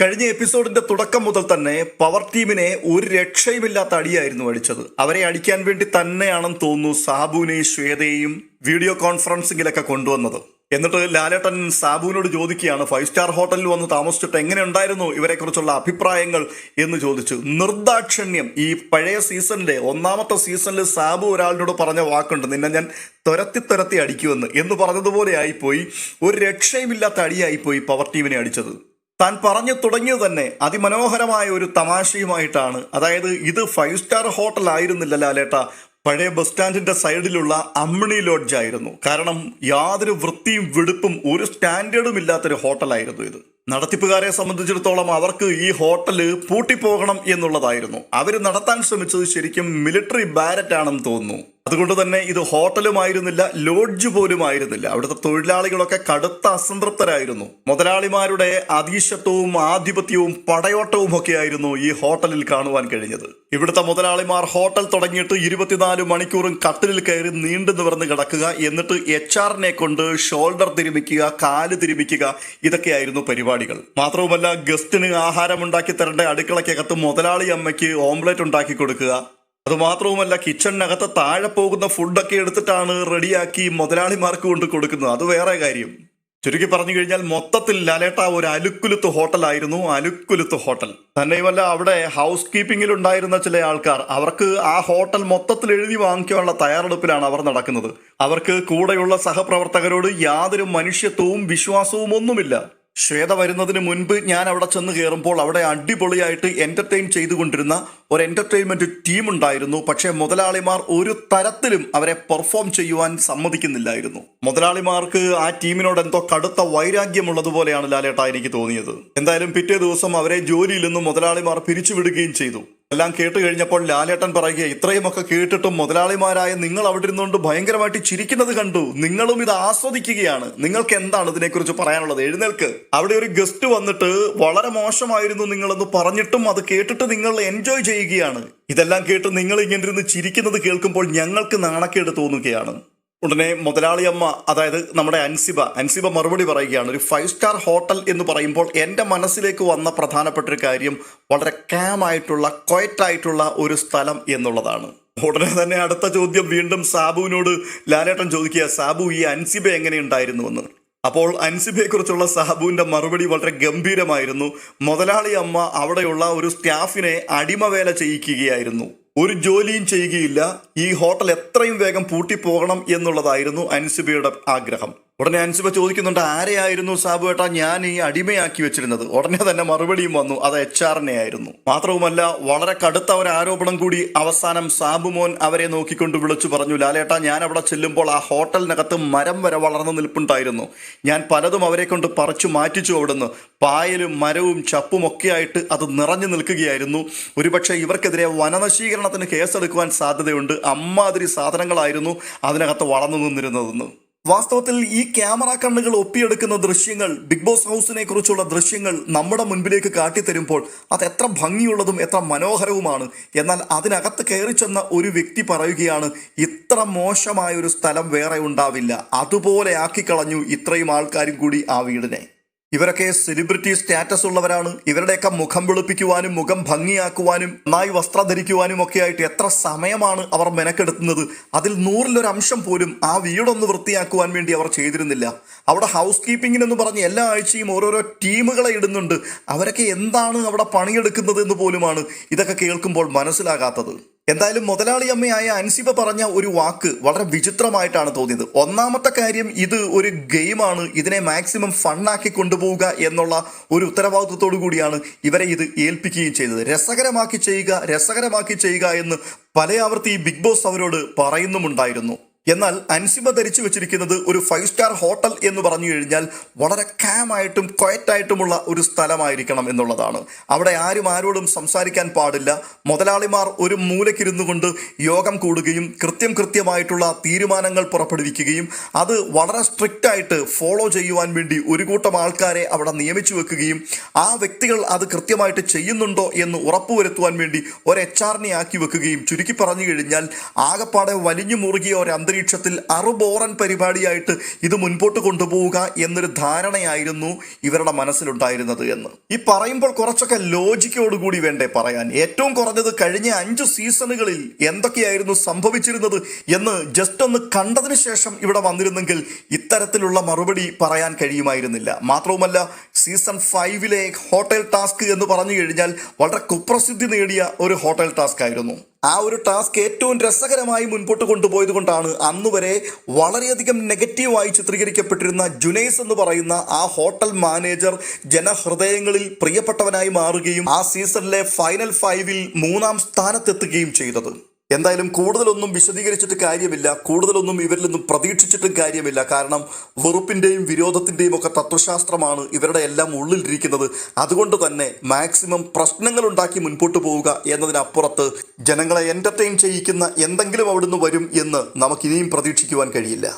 കഴിഞ്ഞ എപ്പിസോഡിന്റെ തുടക്കം മുതൽ തന്നെ പവർ ടീമിനെ ഒരു രക്ഷയുമില്ലാത്ത അടിയായിരുന്നു അടിച്ചത്. അവരെ അടിക്കാൻ വേണ്ടി തന്നെയാണെന്ന് തോന്നുന്നു സാബുവിനെയും ശ്വേതയെയും വീഡിയോ കോൺഫറൻസിംഗിലൊക്കെ കൊണ്ടുവന്നത്. എന്നിട്ട് ലാലേട്ടൻ സാബുവിനോട് ചോദിക്കുകയാണ് ഫൈവ് സ്റ്റാർ ഹോട്ടലിൽ വന്ന് താമസിച്ചിട്ട് എങ്ങനെ ഉണ്ടായിരുന്നു ഇവരെക്കുറിച്ചുള്ള അഭിപ്രായങ്ങൾ? എന്ന് ചോദിച്ചു. നിർദാക്ഷിണ്യം ഈ പഴയ സീസണിലെ ഒന്നാമത്തെ സീസണിൽ സാബു ഒരാളിനോട് പറഞ്ഞ വാക്കുണ്ട് നിന്നെ ഞാൻ തുരത്തി തുരത്തി അടിക്കുമെന്ന്. എന്ന് പറഞ്ഞതുപോലെ ആയിപ്പോയി. ഒരു രക്ഷയുമില്ലാത്ത അടിയായിപ്പോയി പവർ ടീമിനെ അടിച്ചത്. താൻ പറഞ്ഞു തുടങ്ങിയത് തന്നെ അതിമനോഹരമായ ഒരു തമാശയുമായിട്ടാണ്. അതായത് ഇത് ഫൈവ് സ്റ്റാർ ഹോട്ടൽ ആയിരുന്നില്ല ലാലേട്ട പഴയ ബസ് സ്റ്റാൻഡിന്റെ സൈഡിലുള്ള അമ്മിണി ലോഡ്ജ് ആയിരുന്നു. കാരണം യാതൊരു വൃത്തിയും വെടുപ്പും ഒരു സ്റ്റാൻഡേർഡും ഇല്ലാത്തൊരു ഹോട്ടലായിരുന്നു ഇത്. നടത്തിപ്പുകാരെ സംബന്ധിച്ചിടത്തോളം അവർക്ക് ഈ ഹോട്ടൽ പൂട്ടിപ്പോകണം എന്നുള്ളതായിരുന്നു. അവർ നടത്താൻ ശ്രമിച്ചത് ശരിക്കും മിലിറ്ററി ബാരറ്റ് ആണെന്ന് തോന്നുന്നു. അതുകൊണ്ട് തന്നെ ഇത് ഹോട്ടലുമായിരുന്നില്ല ലോഡ്ജ് പോലും ആയിരുന്നില്ല അവിടുത്തെ തൊഴിലാളികളൊക്കെ കടുത്ത അസംതൃപ്തരായിരുന്നു. മുതലാളിമാരുടെ അതീശത്വവും ആധിപത്യവും പടയോട്ടവും ഒക്കെ ആയിരുന്നു ഈ ഹോട്ടലിൽ കാണുവാൻ കഴിഞ്ഞത്. ഇവിടുത്തെ മുതലാളിമാർ ഹോട്ടൽ തുടങ്ങിയിട്ട് ഇരുപത്തിനാല് മണിക്കൂറും കട്ടിലിൽ കയറി നീണ്ടു നിവർന്ന് കിടക്കുക എന്നിട്ട് എച്ച് ആറിനെ കൊണ്ട് ഷോൾഡർ തിരുമിക്കുക കാൽ തിരുമിക്കുക ഇതൊക്കെയായിരുന്നു പരിപാടികൾ. മാത്രവുമല്ല ഗസ്റ്റിന് ആഹാരം ഉണ്ടാക്കി തരേണ്ട അടുക്കളയ്ക്കകത്ത് മുതലാളി അമ്മയ്ക്ക് ഓംലെറ്റ് ഉണ്ടാക്കി കൊടുക്കുക അത് മാത്രവുമല്ല കിച്ചണിനകത്ത് താഴെ പോകുന്ന ഫുഡൊക്കെ എടുത്തിട്ടാണ് റെഡിയാക്കി മുതലാളിമാർക്ക് കൊണ്ട് കൊടുക്കുന്നത്. അത് വേറെ കാര്യം. ചുരുക്കി പറഞ്ഞു കഴിഞ്ഞാൽ മൊത്തത്തിൽ ലാലേട്ട ഒരു അലുക്കുലുത്ത് ഹോട്ടലായിരുന്നു അലുക്കുലുത്ത് ഹോട്ടൽ. തന്നെയുമല്ല അവിടെ ഹൗസ് കീപ്പിംഗിൽ ഉണ്ടായിരുന്ന ചില ആൾക്കാർ അവർക്ക് ആ ഹോട്ടൽ മൊത്തത്തിൽ എഴുതി വാങ്ങിക്കാനുള്ള തയ്യാറെടുപ്പിലാണ് അവർ നടക്കുന്നത്. അവർക്ക് കൂടെയുള്ള സഹപ്രവർത്തകരോട് യാതൊരു മനുഷ്യത്വവും വിശ്വാസവും ഒന്നുമില്ല ശ്വേത വരുന്നതിന് മുൻപ് ഞാൻ അവിടെ ചെന്ന് കയറുമ്പോൾ അവിടെ അടിപൊളിയായിട്ട് എന്റർടൈൻ ചെയ്തുകൊണ്ടിരുന്ന ഒരു എന്റർടൈൻമെന്റ് ടീം ഉണ്ടായിരുന്നു. പക്ഷേ മുതലാളിമാർ ഒരു തരത്തിലും അവരെ പെർഫോം ചെയ്യുവാൻ സമ്മതിക്കുന്നില്ലായിരുന്നു. മുതലാളിമാർക്ക് ആ ടീമിനോട് എന്തോ കടുത്ത വൈരാഗ്യമുള്ളതുപോലെയാണ് ലാലേട്ട എനിക്ക് തോന്നിയത്. എന്തായാലും പിറ്റേ ദിവസം അവരെ ജോലിയിൽ നിന്നും മുതലാളിമാർ പിരിച്ചുവിടുകയും ചെയ്തു. എല്ലാം കേട്ട് കഴിഞ്ഞപ്പോൾ ലാലേട്ടൻ പറയുക ഇത്രയുമൊക്കെ കേട്ടിട്ടും മുതലാളിമാരായ നിങ്ങൾ അവിടെ ഇരുന്നുകൊണ്ട് ഭയങ്കരമായിട്ട് ചിരിക്കുന്നത് കണ്ടു. നിങ്ങളും ഇത് ആസ്വദിക്കുകയാണ്. നിങ്ങൾക്ക് എന്താണ് ഇതിനെക്കുറിച്ച് പറയാനുള്ളത്? എഴുന്നേൽക്ക്. അവിടെ ഒരു ഗസ്റ്റ് വന്നിട്ട് വളരെ മോശമായിരുന്നു നിങ്ങളെന്ന് പറഞ്ഞിട്ടും അത് കേട്ടിട്ട് നിങ്ങൾ എൻജോയ് ചെയ്യുകയാണ്. ഇതെല്ലാം കേട്ട് നിങ്ങൾ ഇങ്ങനെ ഇരുന്ന് ചിരിക്കുന്നത് കേൾക്കുമ്പോൾ ഞങ്ങൾക്ക് നാണക്കേട് തോന്നുകയാണ്. ഉടനെ മുതലാളിയമ്മ അതായത് നമ്മുടെ അൻസിബ അൻസിബ മറുപടി പറയുകയാണ്. ഒരു ഫൈവ് സ്റ്റാർ ഹോട്ടൽ എന്ന് പറയുമ്പോൾ എന്റെ മനസ്സിലേക്ക് വന്ന പ്രധാനപ്പെട്ട ഒരു കാര്യം വളരെ കാം ആയിട്ടുള്ള ക്വയറ്റ് ആയിട്ടുള്ള ഒരു സ്ഥലം എന്നുള്ളതാണ്. ഉടനെ തന്നെ അടുത്ത ചോദ്യം വീണ്ടും സാബുവിനോട് ലാലേട്ടൻ ചോദിക്കുക സാബു ഈ അൻസിബ എങ്ങനെ ഉണ്ടായിരുന്നുവെന്ന് അപ്പോൾ അൻസിബയെക്കുറിച്ചുള്ള സാബുവിന്റെ മറുപടി വളരെ ഗംഭീരമായിരുന്നു. മുതലാളി അമ്മ അവിടെയുള്ള ഒരു സ്റ്റാഫിനെ അടിമവേല ചെയ്യിക്കുകയായിരുന്നു. ഒരു ജോലിയും ചെയ്യുകയില്ല. ഈ ഹോട്ടൽ എത്രയും വേഗം പൂട്ടിപ്പോകണം എന്നുള്ളതായിരുന്നു അൻസിബയുടെ ആഗ്രഹം. ഉടനെ അൻസിബ ചോദിക്കുന്നുണ്ട് ആരെയായിരുന്നു സാബു ഏട്ടാ ഞാൻ ഈ അടിമയാക്കി വെച്ചിരുന്നത്? ഉടനെ തന്നെ മറുപടിയും വന്നു അത് എച്ച് ആറിനെ ആയിരുന്നു. മാത്രവുമല്ല വളരെ കടുത്ത ഒരു ആരോപണം കൂടി അവസാനം സാബു മോൻ അവരെ നോക്കിക്കൊണ്ട് വിളിച്ചു പറഞ്ഞു ലാലേട്ടാ ഞാൻ അവിടെ ചെല്ലുമ്പോൾ ആ ഹോട്ടലിനകത്ത് മരം വരെ വളർന്നു നിൽപ്പുണ്ടായിരുന്നു. ഞാൻ പലതും അവരെ കൊണ്ട് പറിച്ചു മാറ്റിച്ചു അവിടുന്ന്. പായലും മരവും ചപ്പും ഒക്കെ ആയിട്ട് അത് നിറഞ്ഞു നിൽക്കുകയായിരുന്നു. ഒരുപക്ഷെ ഇവർക്കെതിരെ വനനശീകരണത്തിന് കേസെടുക്കുവാൻ സാധ്യതയുണ്ട്. അമ്മാതിരി സാധനങ്ങളായിരുന്നു അതിനകത്ത് വളർന്നു നിന്നിരുന്നതെന്ന്. വാസ്തവത്തിൽ ഈ ക്യാമറ കണ്ണുകൾ ഒപ്പിയെടുക്കുന്ന ദൃശ്യങ്ങൾ ബിഗ് ബോസ് ഹൗസിനെ കുറിച്ചുള്ള ദൃശ്യങ്ങൾ നമ്മുടെ മുൻപിലേക്ക് കാട്ടിത്തരുമ്പോൾ അത് എത്ര ഭംഗിയുള്ളതും എത്ര മനോഹരവുമാണ്. എന്നാൽ അതിനകത്ത് കയറി ചെന്ന ഒരു വ്യക്തി പറയുകയാണ് ഇത്ര മോശമായ ഒരു സ്ഥലം വേറെ ഉണ്ടാവില്ല. അതുപോലെ ആക്കിക്കളഞ്ഞു ഇത്രയും ആൾക്കാരും കൂടി ആ വീടിനെ. ഇവരൊക്കെ സെലിബ്രിറ്റി സ്റ്റാറ്റസ് ഉള്ളവരാണ്. ഇവരുടെയൊക്കെ മുഖം വെളുപ്പിക്കുവാനും മുഖം ഭംഗിയാക്കുവാനും നന്നായി വസ്ത്രം ധരിക്കുവാനും ഒക്കെ ആയിട്ട് എത്ര സമയമാണ് അവർ മെനക്കെടുത്തുന്നത്. അതിൽ നൂറിലൊരു അംശം പോലും ആ വീടൊന്ന് വൃത്തിയാക്കുവാൻ വേണ്ടി അവർ ചെയ്തിരുന്നില്ല. അവിടെ ഹൗസ് കീപ്പിംഗിന് എന്ന് പറഞ്ഞ് എല്ലാ ആഴ്ചയും ഓരോരോ ടീമുകളെ ഇടുന്നുണ്ട്. അവരൊക്കെ എന്താണ് അവിടെ പണിയെടുക്കുന്നത് എന്ന് പോലുമാണ് ഇതൊക്കെ കേൾക്കുമ്പോൾ മനസ്സിലാകാത്തത്. എന്തായാലും മുതലാളി അമ്മയായ അൻസിബ പറഞ്ഞ ഒരു വാക്ക് വളരെ വിചിത്രമായിട്ടാണ് തോന്നിയത്. ഒന്നാമത്തെ കാര്യം ഇത് ഒരു ഗെയിമാണ് ഇതിനെ മാക്സിമം ഫണ്ണാക്കി കൊണ്ടുപോവുക എന്നുള്ള ഒരു ഉത്തരവാദിത്വത്തോടു കൂടിയാണ് ഇവരെ ഇത് ഏൽപ്പിക്കുകയും ചെയ്തത്. രസകരമാക്കി ചെയ്യുക രസകരമാക്കി ചെയ്യുക എന്ന് പലയാവർത്തി ബിഗ് ബോസ് അവരോട് പറയുന്നുമുണ്ടായിരുന്നു. എന്നാൽ അൻസിമ ധരിച്ചു വെച്ചിരിക്കുന്നത് ഒരു ഫൈവ് സ്റ്റാർ ഹോട്ടൽ എന്ന് പറഞ്ഞു കഴിഞ്ഞാൽ വളരെ കാമായിട്ടും ക്വയറ്റായിട്ടുമുള്ള ഒരു സ്ഥലമായിരിക്കണം എന്നുള്ളതാണ്. അവിടെ ആരും ആരോടും സംസാരിക്കാൻ പാടില്ല. മുതലാളിമാർ ഒരു മൂലക്കിരുന്നു കൊണ്ട് യോഗം കൂടുകയും കൃത്യം കൃത്യമായിട്ടുള്ള തീരുമാനങ്ങൾ പുറപ്പെടുവിക്കുകയും അത് വളരെ സ്ട്രിക്റ്റ് ആയിട്ട് ഫോളോ ചെയ്യുവാൻ വേണ്ടി ഒരു കൂട്ടം ആൾക്കാരെ അവിടെ നിയമിച്ചു വെക്കുകയും ആ വ്യക്തികൾ അത് കൃത്യമായിട്ട് ചെയ്യുന്നുണ്ടോ എന്ന് ഉറപ്പുവരുത്തുവാൻ വേണ്ടി ഒരു എച്ച് ആറിനെ ആക്കി വെക്കുകയും ചുരുക്കി പറഞ്ഞു കഴിഞ്ഞാൽ ആകപ്പാടെ വലിഞ്ഞു മുറുകിയ ഒരു അന്തരീക്ഷം അന്തരീക്ഷത്തിൽ അറുബോറൻ പരിപാടിയായിട്ട് ഇത് മുൻപോട്ട് കൊണ്ടുപോവുക എന്നൊരു ധാരണയായിരുന്നു ഇവരുടെ മനസ്സിലുണ്ടായിരുന്നത് എന്ന്. ഈ പറയുമ്പോൾ കുറച്ചൊക്കെ ലോജിക്കോടുകൂടി വേണ്ടേ പറയാൻ. ഏറ്റവും കുറഞ്ഞത് കഴിഞ്ഞ അഞ്ച് സീസണുകളിൽ എന്തൊക്കെയായിരുന്നു സംഭവിച്ചിരുന്നത് എന്ന് ജസ്റ്റ് ഒന്ന് കണ്ടതിന് ശേഷം ഇവിടെ വന്നിരുന്നെങ്കിൽ ഇത്തരത്തിലുള്ള മറുപടി പറയാൻ കഴിയുമായിരുന്നില്ല. മാത്രവുമല്ല സീസൺ ഫൈവിലെ ഹോട്ടൽ ടാസ്ക് എന്ന് പറഞ്ഞു കഴിഞ്ഞാൽ വളരെ കുപ്രസിദ്ധി നേടിയ ഒരു ഹോട്ടൽ ടാസ്ക് ആയിരുന്നു. ആ ഒരു ടാസ്ക് ഏറ്റവും രസകരമായി മുൻപോട്ട് കൊണ്ടുപോയത് കൊണ്ടാണ് അന്ന് വരെ വളരെയധികം നെഗറ്റീവായി ചിത്രീകരിക്കപ്പെട്ടിരുന്ന ജുനൈസ് എന്ന് പറയുന്ന ആ ഹോട്ടൽ മാനേജർ ജനഹൃദയങ്ങളിൽ പ്രിയപ്പെട്ടവനായി മാറുകയും ആ സീസണിലെ ഫൈനൽ ഫൈവിൽ മൂന്നാം സ്ഥാനത്തെത്തുകയും ചെയ്തത്. എന്തായാലും കൂടുതലൊന്നും വിശദീകരിച്ചിട്ട് കാര്യമില്ല. കൂടുതലൊന്നും ഇവരിൽ നിന്നും പ്രതീക്ഷിച്ചിട്ടും കാര്യമില്ല. കാരണം വെറുപ്പിന്റെയും വിരോധത്തിന്റെയും ഒക്കെ തത്വശാസ്ത്രമാണ് ഇവരുടെ എല്ലാം ഉള്ളിലിരിക്കുന്നത്. അതുകൊണ്ട് തന്നെ മാക്സിമം പ്രശ്നങ്ങൾ ഉണ്ടാക്കി മുൻപോട്ട് പോവുക എന്നതിനപ്പുറത്ത് ജനങ്ങളെ എന്റർടൈൻ ചെയ്യിക്കുന്ന എന്തെങ്കിലും അവിടുന്ന് വരും എന്ന് നമുക്കിനിയും പ്രതീക്ഷിക്കുവാൻ കഴിയില്ല.